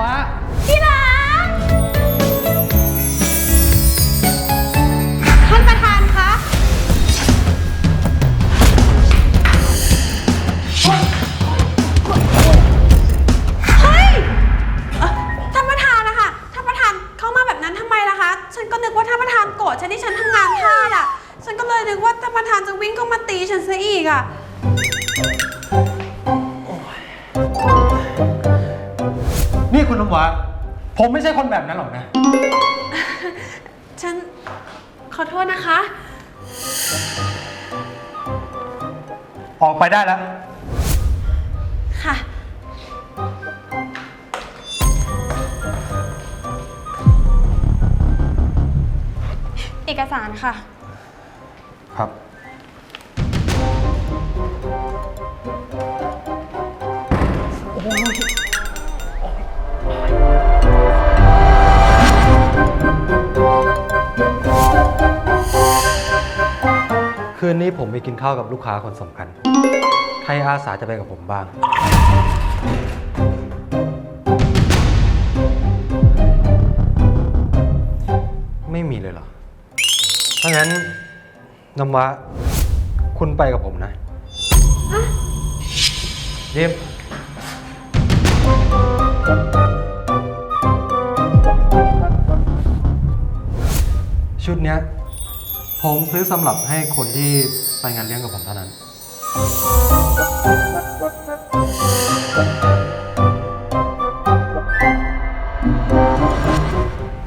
ว้า ผมไม่ใช่คนแบบนั้นหรอกนะ ฉันขอโทษนะคะ ออกไปได้แล้ว ค่ะ เอกสารค่ะ คืนนี้ผมไปกินข้าวกับลูกค้าคนสำคัญ ใครอาสาจะไปกับผมบ้าง ไม่มีเลยเหรอ ถ้างั้นน้ำว้าคุณไปกับผมนะเยี่ยมชุดเนี้ย ผมซื้อสำหรับให้คนที่ไปงานเลี้ยงกับผมเท่านั้น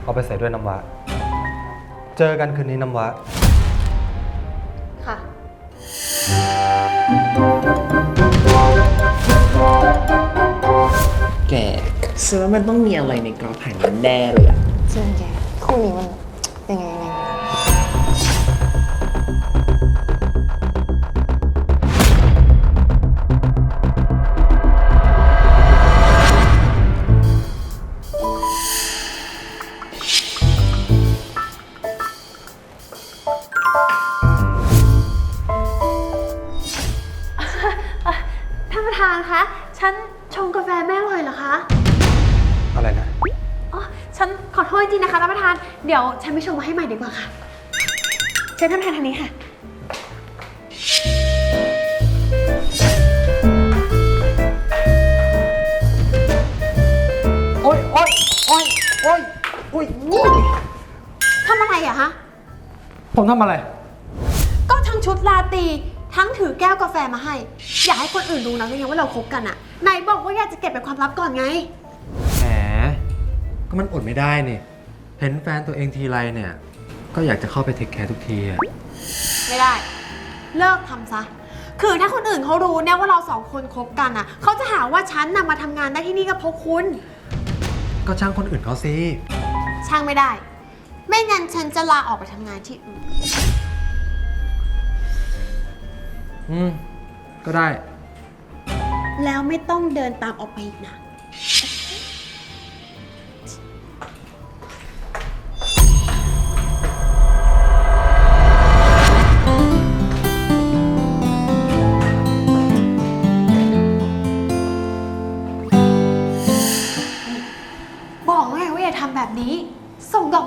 เอาไปใส่ด้วยน้ำว้าเจอกันคืนนี้น้ำว้าค่ะ แกฉันว่ามันต้องมีอะไรในกรอบแผ่นนั้นแน่เลยอะจริงแกคู่นี้มัน ฉันไปชงมาให้ใหม่ดีกว่าค่ะ เชิญท่านประธานทางนี้ค่ะ โอ๊ยโอ๊ยโอ๊ยโอ๊ยโอ๊ยนี่ทำอะไรอะฮะ ผมทำอะไร ก็ทั้งชุดลาตรีทั้งถือแก้วกาแฟมาให้ อยากให้คนอื่นรู้นะว่ายังว่าเราคบกันอะไหนบอกว่าอยากจะเก็บเป็นความลับก่อนไง แหม ก็มันอดไม่ได้นี่ เห็นแฟนตัวเองทีไรเนี่ย ก็อยากจะเข้าไปเทคแคร์ทุกทีอะไม่ได้ เลิกทำซะ คือถ้าคนอื่นเขารู้เนี่ยว่าเราสองคนคบกันอะเขาจะหาว่าฉันนำมาทำงานได้ที่นี่ก็เพราะคุณ ก็ช่างคนอื่นเขาสิ ช่างไม่ได้ ไม่งั้นฉันจะลาออกไปทำงานที่อื่น อืม ก็ได้ แล้วไม่ต้องเดินตามออกไปอีกนะบอก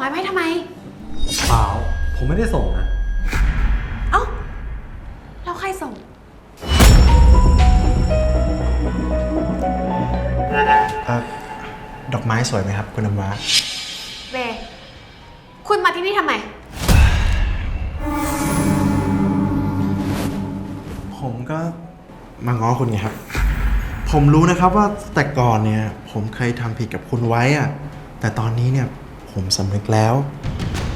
ไม้มาให้ทำไม เปล่า ผมไม่ได้ส่งนะ เอ้า แล้วใครส่งเอ่อดอกไม้สวยไหมครับ คุณน้ำว้าเบคุณมาที่นี่ทำไม ผมก็มาง้อคุณไงครับ ผมรู้นะครับว่าแต่ก่อนเนี่ย ผมเคยทำผิดกับคุณไว้อะแต่ตอนนี้เนี่ย ผมสำนึกแล้ว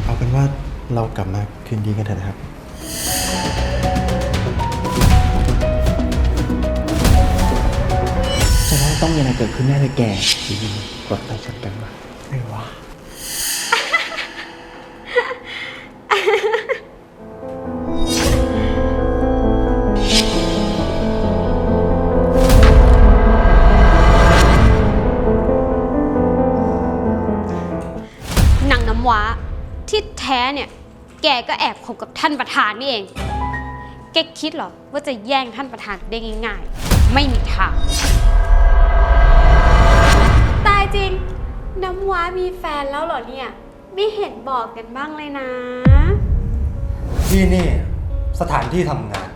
เอาเป็นว่าเรากลับมาคืนดีกันเถอะนะครับ จะว่าต้องมีอะไรเกิดขึ้นแน่เลยแกกดไลค์ชดกันวะไม่วะ กก็แอบคบกับท่านประธานนี่เอง แกคิดเหรอว่าจะแย่งท่านประธานได้ง่ายๆ ไม่มีทาง ตายจริง น้ำว้ามีแฟนแล้วเหรอเนี่ย ไม่เห็นบอกกันบ้างเลยนะ ที่นี่สถานที่ทำงาน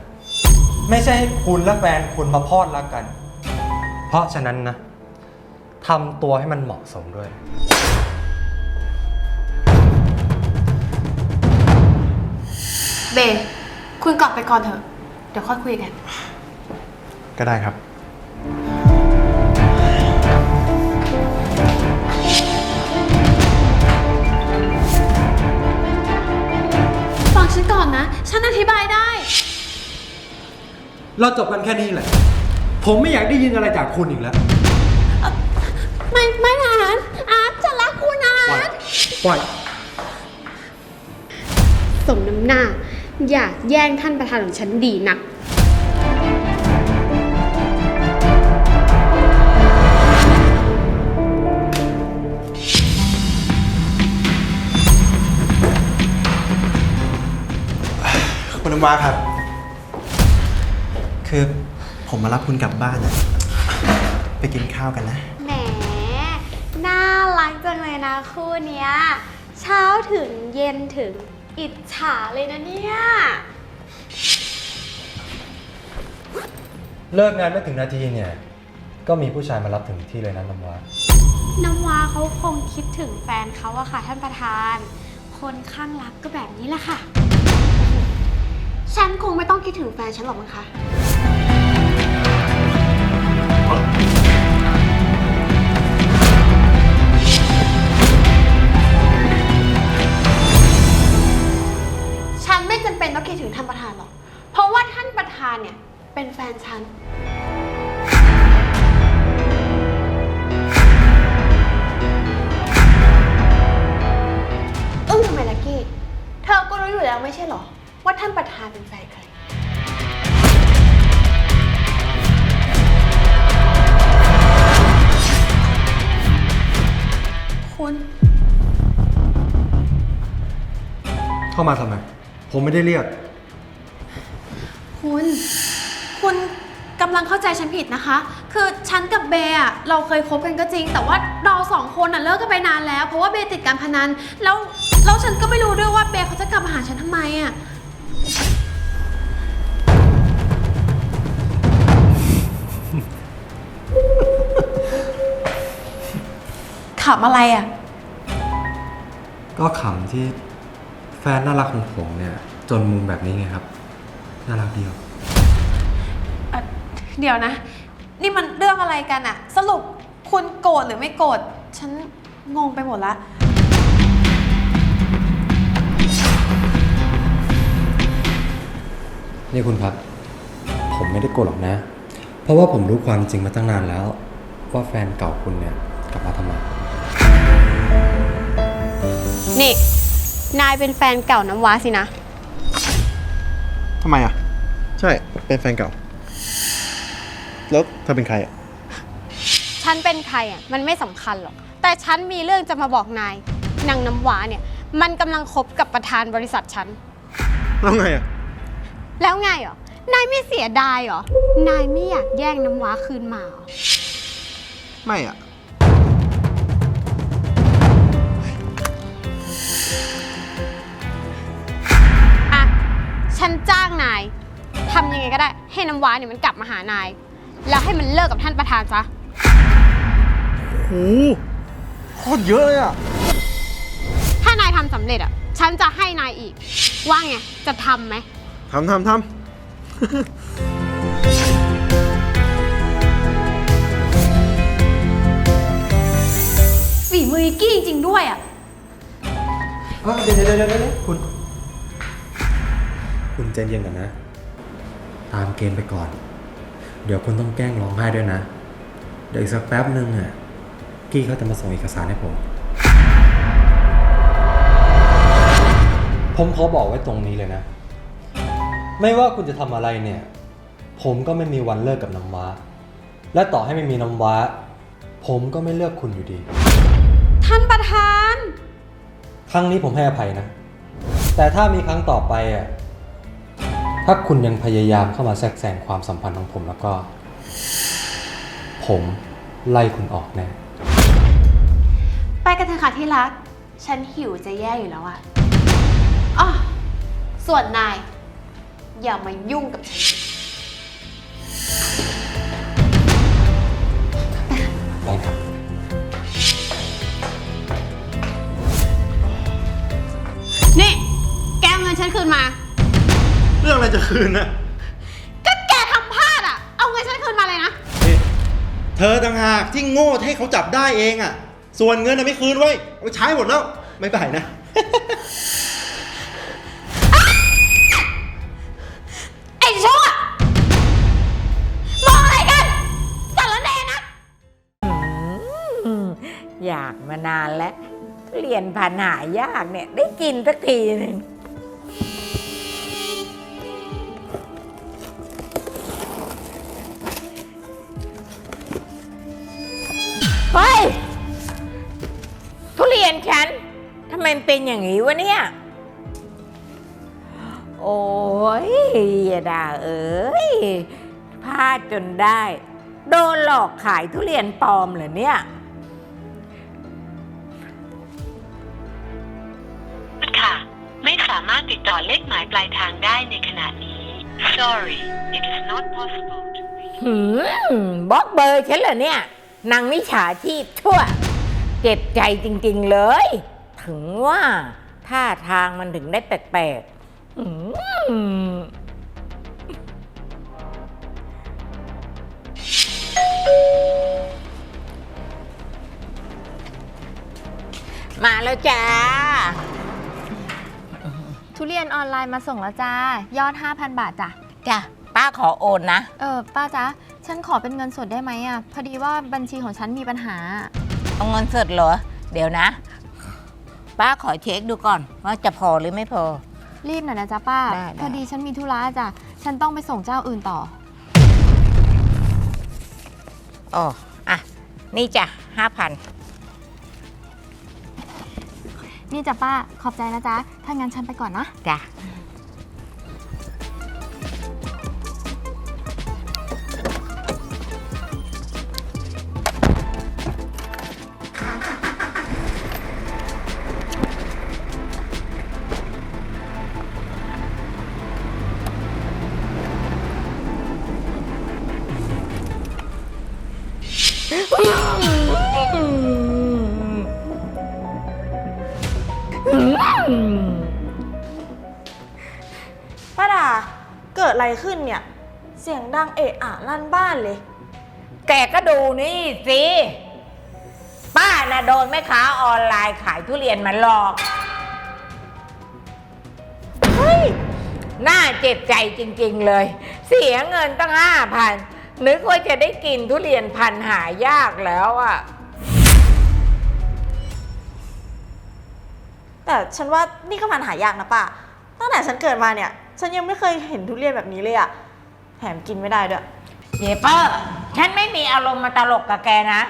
ไม่ใช่ให้คุณและแฟนคุณมาพอดรักกัน เพราะฉะนั้นนะทำตัวให้มันเหมาะสมด้วย เบคุณกลับไปก่อนเถอะ เดี๋ยวค่อยคุยกัน ก็ได้ครับ ฟังฉันก่อนนะ ฉันอธิบายได้ เราจบกันแค่นี้แหละ ผมไม่อยากได้ยินอะไรจากคุณอีกแล้ว ไม่ไม่นะอาร์ตอาร์ตจะรักคุณอาปล่อยร์ตปล่อย สมน้ำหน้า อยากแย่งท่านประธานของฉันดีนัก คุณน้ำว้าครับ คือผมมารับคุณกลับบ้านอะไปกินข้าวกันนะ แหม น่ารักจังเลยนะคู่เนี้ย เช้าถึงเย็นถึง อิจฉาเลยนะเนี่ย เลิกงานไม่ถึงนาทีเนี่ย ก็มีผู้ชายมารับถึงที่เลยนะน้ำว้าน้ำว้าเขาคงคิดถึงแฟนเขาอะค่ะ ท่านประธาน คนข้างรักก็แบบนี้แหละค่ะ ฉันคงไม่ต้องคิดถึงแฟนฉันหรอกมั้งคะ เป็นต้องคิดถึงท่านประธานหรอก เพราะว่าท่านประธานเนี่ยเป็นแฟนฉัน อึ้งทำไมลักกี้ เธอก็รู้อยู่แล้วไม่ใช่เหรอ ว่าท่านประธานเป็นแฟนใคร คุณ เข้ามาทำไม ผมไม่ได้เรียก คุณ คุณกำลังเข้าใจฉันผิดนะคะ คือฉันกับเบย์อะเราเคยคบกันก็จริง แต่ว่าเราสองคนอะเลิกกันไปนานแล้ว เพราะว่าเบย์ติดการพนัน แล้วแล้วฉันก็ไม่รู้ด้วยว่าเบย์เขาจะกลับมาหาฉันทำไมอะขำอะไรอะก็ขำที่ แฟนน่ารักของผมเนี่ยจนมุมแบบนี้ไงครับ น่ารักเดียว เอ่อเดี๋ยวนะ นี่มันเรื่องอะไรกันอะสรุปคุณโกรธหรือไม่โกรธฉันงงไปหมดละ นี่คุณครับ ผมไม่ได้โกรธหรอกนะ เพราะว่าผมรู้ความจริงมาตั้งนานแล้ว ว่าแฟนเก่าคุณเนี่ยกลับมาทำไม นี่ นายเป็นแฟนเก่าน้ำว้าสินะ ทำไมอะ ใช่ เป็นแฟนเก่า แล้วเธอเป็นใครอะ ฉันเป็นใครอะมันไม่สำคัญหรอก แต่ฉันมีเรื่องจะมาบอกนายนางน้ำว้าเนี่ย มันกำลังคบกับประธานบริษัทฉัน แล้วไงอะ แล้วไงเหรอ นายไม่เสียดายเหรอ นายไม่อยากแย่งน้ำว้าคืนมาเหรอ ไม่อะอะ ฉันจ้างนายทำยังไงก็ได้ ให้น้ำว้าเนี่ยมันกลับมาหานาย แล้วให้มันเลิกกับท่านประธานซะ โอ้โคตรเยอะเลยอะ ถ้านายทำสำเร็จอะ ฉันจะให้นายอีก ว่าไง จะทำไหม ทำทำทำ ฝีมือกี้จริงๆด้วยอะเอ้ยเดี๋ยวเดี๋ยวเดี๋ยวเดี๋ยวคุณ คุณใจเย็นก่อนนะ ตามเกณฑ์ไปก่อน เดี๋ยวคุณต้องแกล้งร้องไห้ด้วยนะ เดี๋ยวอีกสักแป๊บนึงอะ กี้เขาจะมาส่งเอกสารให้ผม ผมขอบอกไว้ตรงนี้เลยนะ ไม่ว่าคุณจะทำอะไรเนี่ย ผมก็ไม่มีวันเลิกกับน้ำว้า และต่อให้ไม่มีน้ำว้า ผมก็ไม่เลือกคุณอยู่ดี ท่านประธาน ครั้งนี้ผมให้อภัยนะ แต่ถ้ามีครั้งต่อไปอะ ถ้าคุณยังพยายามเข้ามาแทรกแซงความสัมพันธ์ของผมแล้วก็ ผมไล่คุณออกแน่ ไปกันเถอะค่ะที่รัก ฉันหิวจะแย่อยู่แล้วอะอ๋อส่วนนาย อย่ามายุ่งกับฉัน คืนนะก็แกทำพลาดอะ เอาเงินฉันคืนมาเลยนะ นี่เธอต่างหากที่โง่ที่ให้เขาจับได้เองอะส่วนเงินน่ะไม่คืนไว้ยเอาไปใช้หมดแล้ว ไม่ไปนะ ไอ้ชั่วมองอะไรกันสารแหนนะ อืมอยากมานานแล้วทุเรียนพันหายากเนี่ย ได้กินสักทีหนึ่ง เฮ้ย ทุเรียนฉันทำไมมันเป็นอย่างนี้วะเนี่ย โอ้ยอย่าด่าเอ้ยพลาดจนได้ โดนหลอกขายทุเรียนปลอมเหรอเนี่ย ค่ะ ไม่สามารถติดต่อเลขหมายปลายทางได้ในขณะนี้ Sorry it is not possible to reach หืมบล็อกเบอร์ฉันเหรอเนี่ย นางมิจฉาชีพชั่ว เจ็บใจจริง ๆเลย ถึงว่าท่าทางมันถึงได้แปลกๆหืมมาแล้วจ้า ทุเรียนออนไลน์มาส่งแล้วจ้า ยอด 5,000 บาทจ้ะ จ้ะ ป้าขอโอนนะ เออ ป้าจ๊ะ ฉันขอเป็นเงินสดได้ไหมอะ พอดีว่าบัญชีของฉันมีปัญหา เอาเงินสดเหรอ เดี๋ยวนะ ป้าขอเช็คดูก่อน ว่าจะพอหรือไม่พอ รีบหน่อยนะจ๊ะป้า ได้ได้ พอดีฉันมีธุระจ้ะ ฉันต้องไปส่งเจ้าอื่นต่อ อ๋ออะ นี่จ้ะห้าพันนี่จ้ะป้า ขอบใจนะจ๊ะ ถ้างั้นฉันไปก่อนนะ จ้ะ ขึ้นเนี่ย เสียงดังเอะอะลั่นบ้านเลย แกก็ดูนี่สิ ป้าน่ะโดนแม่ค้าออนไลน์ขายทุเรียนมาหลอก เฮ้ย น่าเจ็บใจจริง ๆเลย เสียเงินตั้งห้าพันนึกว่าจะได้กินทุเรียนพันหายากแล้วอะ แต่ฉันว่านี่ก็มันหายากนะป้าตั้งแต่ฉันเกิดมาเนี่ย ฉันยังไม่เคยเห็นทุเรียนแบบนี้เลยอะแถมกินไม่ได้ด้วย เจเปอร์ฉันไม่มีอารมณ์มาตลกกับแกนะ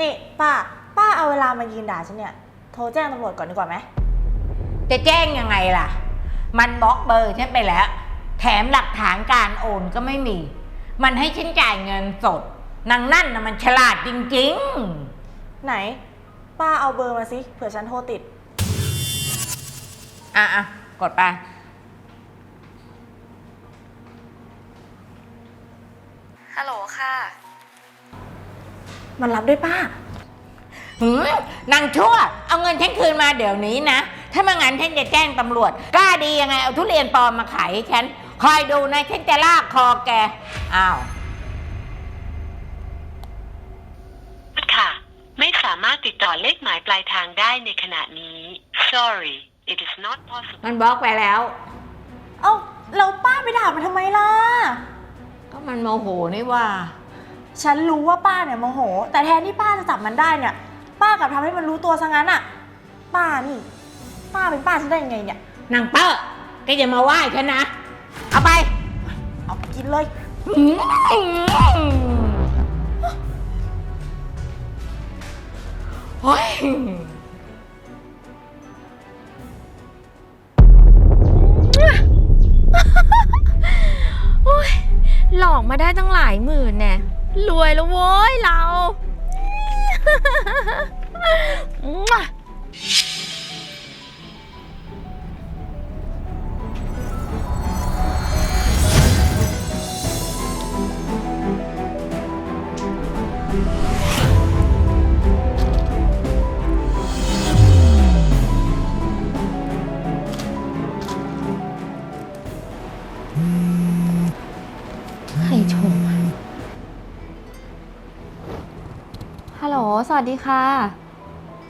นี่ป้า ป้าเอาเวลามายืนด่าฉันเนี่ย โทรแจ้งตำรวจก่อนดีกว่าไหม จะแจ้งยังไงล่ะ มันบล็อกเบอร์ฉันไปแล้ว แถมหลักฐานการโอนก็ไม่มี มันให้ฉันจ่ายเงินสดนางนั่นนะมันฉลาดจริงไหน ป้าเอาเบอร์มาสิเผื่อฉันโทรติด ๆ อะอะกดไป ฮัลโหล ค่ะ มันรับด้วยป้า หืมนางชั่ว เอาเงินฉันคืนมาเดี๋ยวนี้นะ ถ้าไม่งั้นฉันจะแจ้งตำรวจ กล้าดียังไงเอาทุเรียนปลอมมาขายให้ฉัน คอยดูนะ ฉันจะลากคอแก อ้าว ค่ะ ไม่สามารถติดต่อเลขหมายปลายทางได้ในขณะนี้ Sorry it is not possible มันบล็อกไปแล้ว เอ้าเราป้าไปด่ามันทำไมล่ะ ก็มันโมโหนี่ว่า ฉันรู้ว่าป้าเนี่ยโมโห แต่แทนที่ป้าจะจับมันได้เนี่ย ป้ากลับทำให้มันรู้ตัวซะงั้นอะป้านี่ ป้าเป็นป้าฉันได้ยังไงเนี่ย นางเป้อแกอย่ามาว่าฉันนะ เอาไป เอาไปกินเลย โอ้ย หลอกมาได้ตั้งหลายหมื่นแน่รวยแล้วโว้ยเรา สวัสดีค่ะ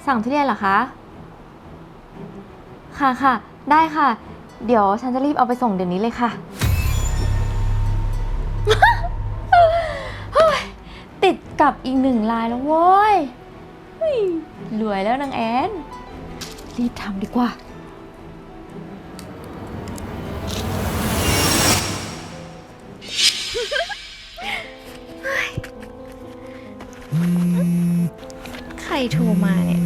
สั่งทุเรียนเหรอคะ ค่ะค่ะ ได้ค่ะ เดี๋ยวฉันจะรีบเอาไปส่งเดี๋ยวนี้เลยค่ะเฮ้ยติดกับอีกหนึ่งลายแล้วโว้ยเฮ้ยรวยแล้วนางแอน รีบทำดีกว่า ใครโทรมาเนี่ย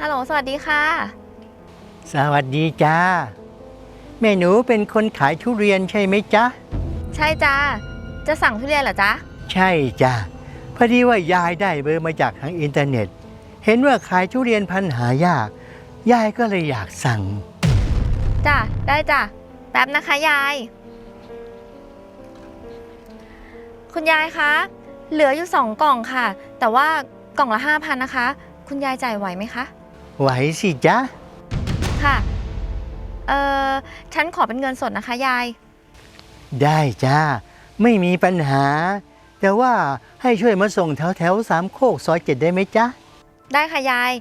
ฮัลโหล สวัสดีค่ะ สวัสดีจ้า แม่หนูเป็นคนขายทุเรียนใช่ไหมจ๊ะ ใช่จ้า จะสั่งทุเรียนเหรอจ๊ะ ใช่จ้ะพอดีว่ายายได้เบอร์มาจากทางอินเทอร์เน็ต เห็นว่าขายทุเรียนพันธุ์หายาก ยายก็เลยอยากสั่ง จ้ะ ได้จ้ะ แป๊บนะคะยาย คุณยายคะ เหลืออยู่สองกล่องค่ะ แต่ว่ากล่องละห้าพันนะคะ คุณยายจ่ายไหวไหมคะ ไหวสิจ๊ะ ค่ะ เอ่อ ฉันขอเป็นเงินสดนะคะยาย ได้จ้า ไม่มีปัญหา แต่ว่าให้ช่วยมาส่งแถวแถวๆสามโคกซอยเจ็ดได้ไหมจ๊ะ ได้ค่ะยาย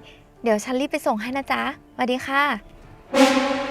เดี๋ยวฉันรีบไปส่งให้นะจ๊ะสวัสดีค่ะ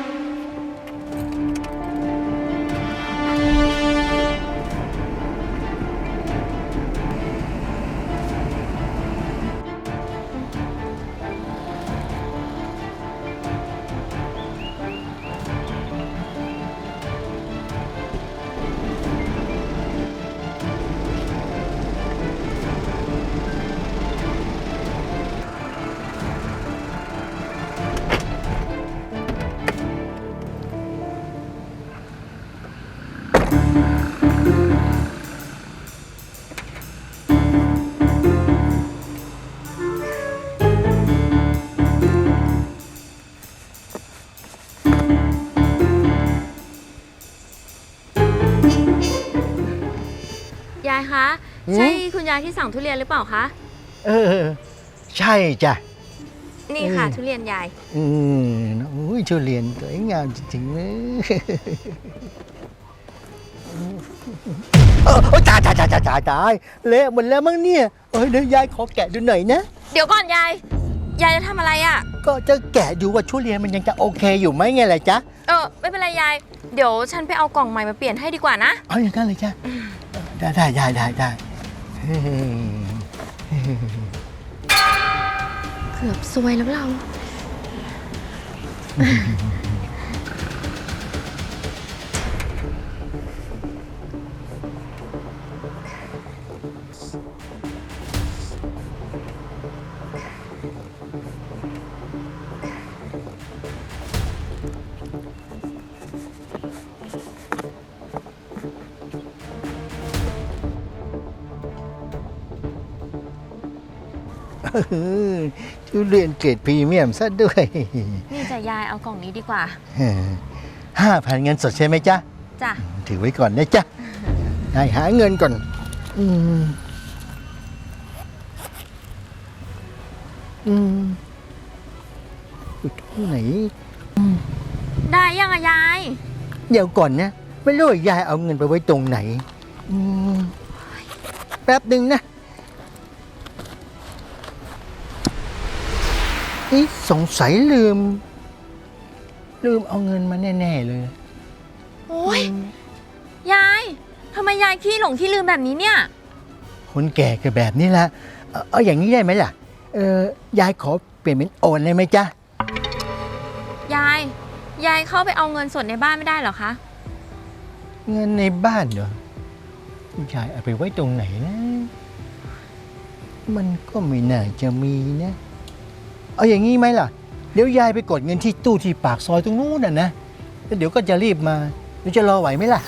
คะหืมใช่คุณยายที่สั่งทุเรียนหรือเปล่าคะ เออ ใช่จ้ะ นี่ค่ะอืมทุเรียนยาย อืมโอ้ยทุเรียนสวยงามจริงๆเลยเออโอ้ยตายตายตายตายตายตายเละหมดแล้วมั้งเนี่ยเอ้ยเดี๋ยวยายขอแกะดูหน่อยนะ เดี๋ยวก่อนยาย ยายจะทำอะไรอะ่ะ ก็จะแกะดูว่าทุเรียนมันยังจะโอเคอยู่ไหมไงล่ะจ๊ะ เออ ไม่เป็นไรยาย เดี๋ยวฉันไปเอากล่องใหม่มาเปลี่ยนให้ดีกว่านะ เอาอย่างนั้นเลยจ้ะได้ได้ได้ได้ได้เฮ้ยเกือบซวยแล้วเรา ทุเรียนเกรดพรีเมียมซะด้วยนี่จะยายเอากล่องนี้ดีกว่าห้าพันเงินสดใช่ไหมจ๊ะจ้ะถือไว้ก่อนนะจ๊ะได้หาเงินก่อนอืมอืมอยู่ที่ไหนได้ยังอะยาย เดี๋ยวก่อนนะ ไม่รู้ว่ายายเอาเงินไปไว้ตรงไหนอืมแป๊บหนึ่งนะ นี่สงสัยลืม ลืมเอาเงินมาแน่ ๆ เลย โอ้ยยายทำไมยายขี้หลงขี้ลืมแบบนี้เนี่ย คนแก่ก็แบบนี้ละเอาเอาอย่างนี้ได้ไหมล่ะ เออยายขอเปลี่ยนเป็นโอนได้ไหมจ๊ะ ยาย ยายเข้าไปเอาเงินสดในบ้านไม่ได้เหรอคะ เงินในบ้านเหรอยายเอาไปไว้ตรงไหนนะ มันก็ไม่น่าจะมีนะ เอาอย่างนี้ไหมล่ะ เดี๋ยวยายไปกดเงินที่ตู้ที่ปากซอยตรงนู้นน่ะนะแล้วเดี๋ยวก็จะรีบมาเดี๋ยวจะรอไหวไหมล่ะ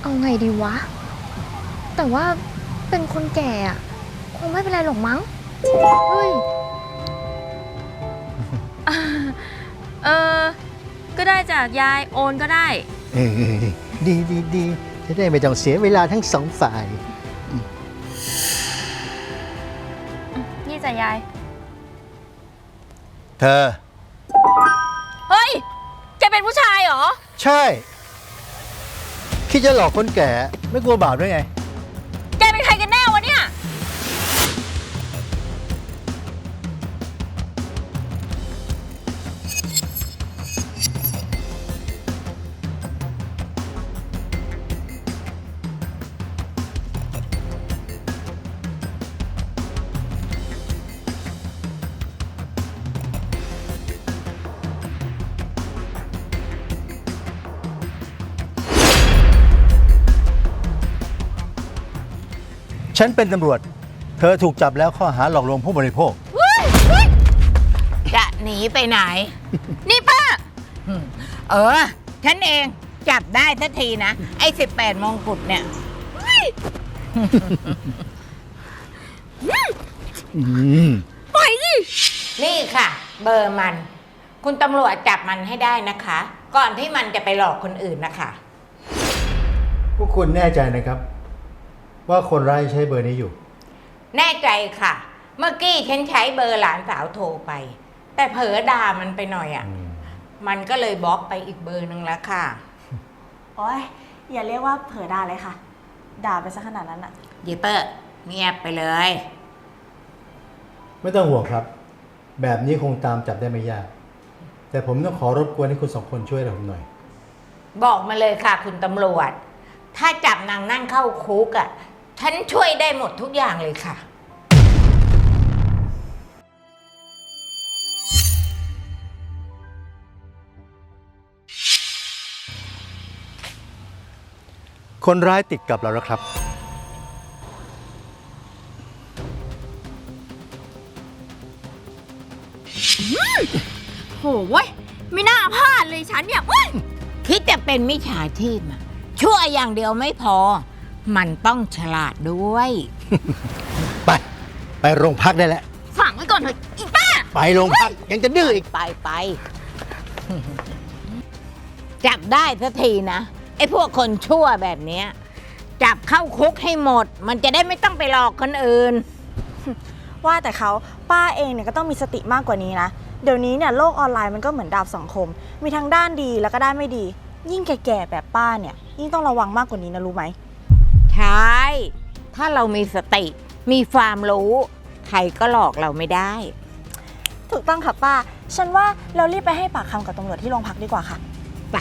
เอาไงดีวะ แต่ว่าเป็นคนแก่อะคงไม่เป็นไรหรอกมั้ง เฮ้ย เออ ก็ได้จากยายโอนก็ได้ เออดีดีดีจะได้ไม่ต้องเสียเวลาทั้งสองฝ่าย จ้ะยาย เธอ เฮ้ย แกเป็นผู้ชายเหรอ ใช่ คิดจะหลอกคนแก่ไม่กลัวบาปด้วยไง ฉันเป็นตำรวจ เธอถูกจับแล้วข้อหาหลอกลวงผู้บริโภคจะหนีไปไหน นี่ป้าเออ ฉันเองจับได้ทันทีนะ ไอ้18มงกุฎเนี่ยอืมนี่ค่ะ เบอร์มัน คุณตำรวจจับมันให้ได้นะคะ ก่อนที่มันจะไปหลอกคนอื่นนะคะ พวกคุณแน่ใจนะครับ ว่าคนร้ายใช้เบอร์นี้อยู่ แน่ใจค่ะ เมื่อกี้ฉันใช้เบอร์หลานสาวโทรไป แต่เผลอด่ามันไปหน่อยอะ่ะ มันก็เลยบล็อกไปอีกเบอร์หนึ่งแล้วค่ะ โอ้ยอย่าเรียกว่าเผลอด่าเลยค่ะ ด่าไปซะขนาดนั้นอะเยเปอร์เงียบไปเลย ไม่ต้องห่วงครับ แบบนี้คงตามจับได้ไม่ยาก แต่ผมต้องขอรบกวนให้คุณสองคนช่วยเราผมหน่อย บอกมาเลยค่ะ คุณตำรวจ ถ้าจับนางนั่งเข้าคุกอะ่ะ ฉันช่วยได้หมดทุกอย่างเลยค่ะ คนร้ายติดกับเราแล้วครับ โหเว้ยไม่น่าพลาดเลยฉันเนี่ยเว้ย คิดจะเป็นมิจฉาชีพอะชั่วอย่างเดียวไม่พอ มันต้องฉลาดด้วย ไป ไปโรงพักได้แล้ว ฝังไว้ก่อนเถอะอีป้า ไปโรงพักยังจะดื้ออีก ไปไป จับได้สักทีนะ ไอ้พวกคนชั่วแบบเนี้ย จับเข้าคุกให้หมด มันจะได้ไม่ต้องไปหลอกคนอื่น ว่าแต่เขาป้าเองเนี่ยก็ต้องมีสติมากกว่านี้นะ เดี๋ยวนี้เนี่ยโลกออนไลน์มันก็เหมือนดาบสองคม มีทั้งด้านดีแล้วก็ด้านไม่ดี ยิ่งแก่ๆแบบป้าเนี่ย ยิ่งต้องระวังมากกว่านี้นะรู้ไหม ใช่ ถ้าเรามีสติ มีความรู้ ใครก็หลอกเราไม่ได้ ถูกต้องค่ะป้า ฉันว่าเรารีบไปให้ปากคำกับตำรวจที่โรงพักดีกว่าค่ะ ไป